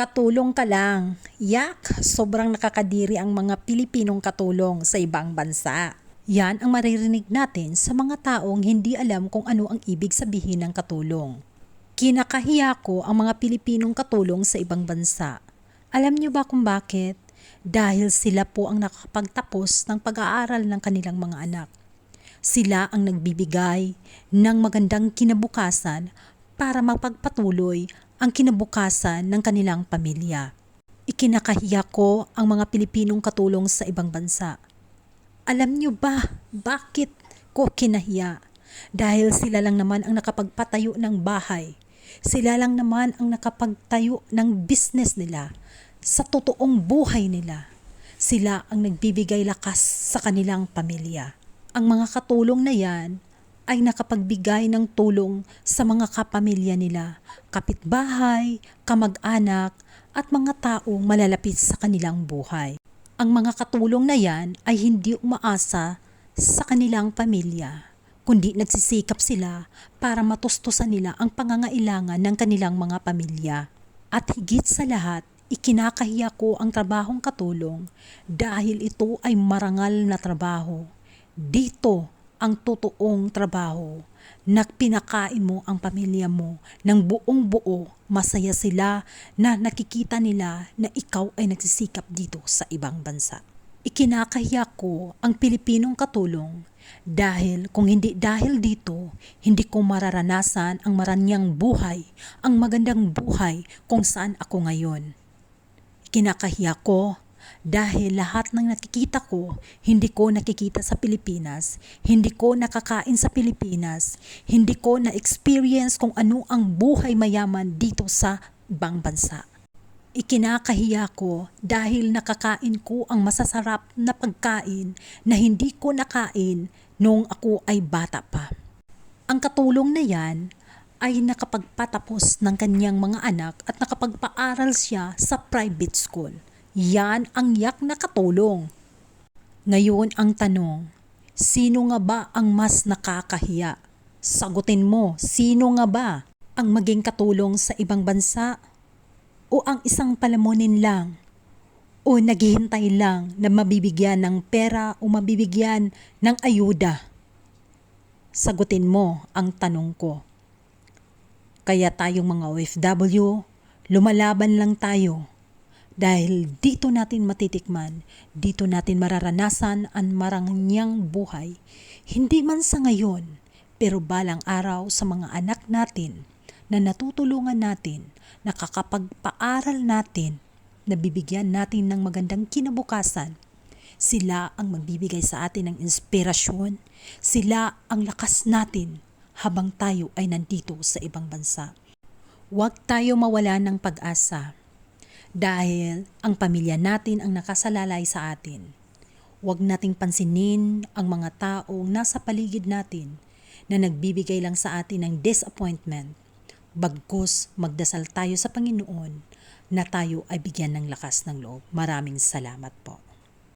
Katulong ka lang. Yak, sobrang nakakadiri ang mga Pilipinong katulong sa ibang bansa. Yan ang maririnig natin sa mga taong hindi alam kung ano ang ibig sabihin ng katulong. Kinakahiya ko ang mga Pilipinong katulong sa ibang bansa. Alam niyo ba kung bakit? Dahil sila po ang nakakapagtapos ng pag-aaral ng kanilang mga anak. Sila ang nagbibigay ng magandang kinabukasan para mapagpatuloy ang kinabukasan ng kanilang pamilya. Ikinakahiya ko ang mga Pilipinong katulong sa ibang bansa. Alam niyo ba bakit ko kinahiya? Dahil sila lang naman ang nakapagpatayo ng bahay. Sila lang naman ang nakapagtayo ng business nila sa totoong buhay nila. Sila ang nagbibigay lakas sa kanilang pamilya. Ang mga katulong na yan ay nakapagbigay ng tulong sa mga kapamilya nila, kapitbahay, kamag-anak, at mga taong malalapit sa kanilang buhay. Ang mga katulong na yan ay hindi umaasa sa kanilang pamilya, kundi nagsisikap sila para matustusan nila ang pangangailangan ng kanilang mga pamilya. At higit sa lahat, ikinakahiya ko ang trabahong katulong dahil ito ay marangal na trabaho. Dito ang totoong trabaho na pinakain mo ang pamilya mo ng buong buo, masaya sila na nakikita nila na ikaw ay nagsisikap dito sa ibang bansa. Ikinakahiya ko ang Pilipinong katulong dahil kung hindi dahil dito, hindi ko mararanasan ang maranyang buhay, ang magandang buhay kung saan ako ngayon. Kinakahiya ko dahil lahat ng nakikita ko, hindi ko nakikita sa Pilipinas, hindi ko nakakain sa Pilipinas, hindi ko na-experience kung ano ang buhay mayaman dito sa ibang bansa. Ikinakahiya ko dahil nakakain ko ang masasarap na pagkain na hindi ko nakain noong ako ay bata pa. Ang katulong na yan ay nakapagpatapos ng kanyang mga anak at nakapagpaaral siya sa private school. Yan ang yak na katulong. Ngayon ang tanong, sino nga ba ang mas nakakahiya? Sagutin mo, sino nga ba ang maging katulong sa ibang bansa? O ang isang palamunin lang? O naghihintay lang na mabibigyan ng pera o mabibigyan ng ayuda? Sagutin mo ang tanong ko. Kaya tayong mga OFW, lumalaban lang tayo. Dahil dito natin matitikman, dito natin mararanasan ang maranyang buhay. Hindi man sa ngayon, pero balang araw sa mga anak natin na natutulungan natin, nakakapagpaaral natin, nabibigyan natin ng magandang kinabukasan. Sila ang magbibigay sa atin ng inspirasyon. Sila ang lakas natin habang tayo ay nandito sa ibang bansa. Huwag tayo mawala ng pag-asa dahil ang pamilya natin ang nakasalalay sa atin. Huwag nating pansinin ang mga taong nasa paligid natin na nagbibigay lang sa atin ng disappointment. Bagkus magdasal tayo sa Panginoon na tayo ay bigyan ng lakas ng loob. Maraming salamat po.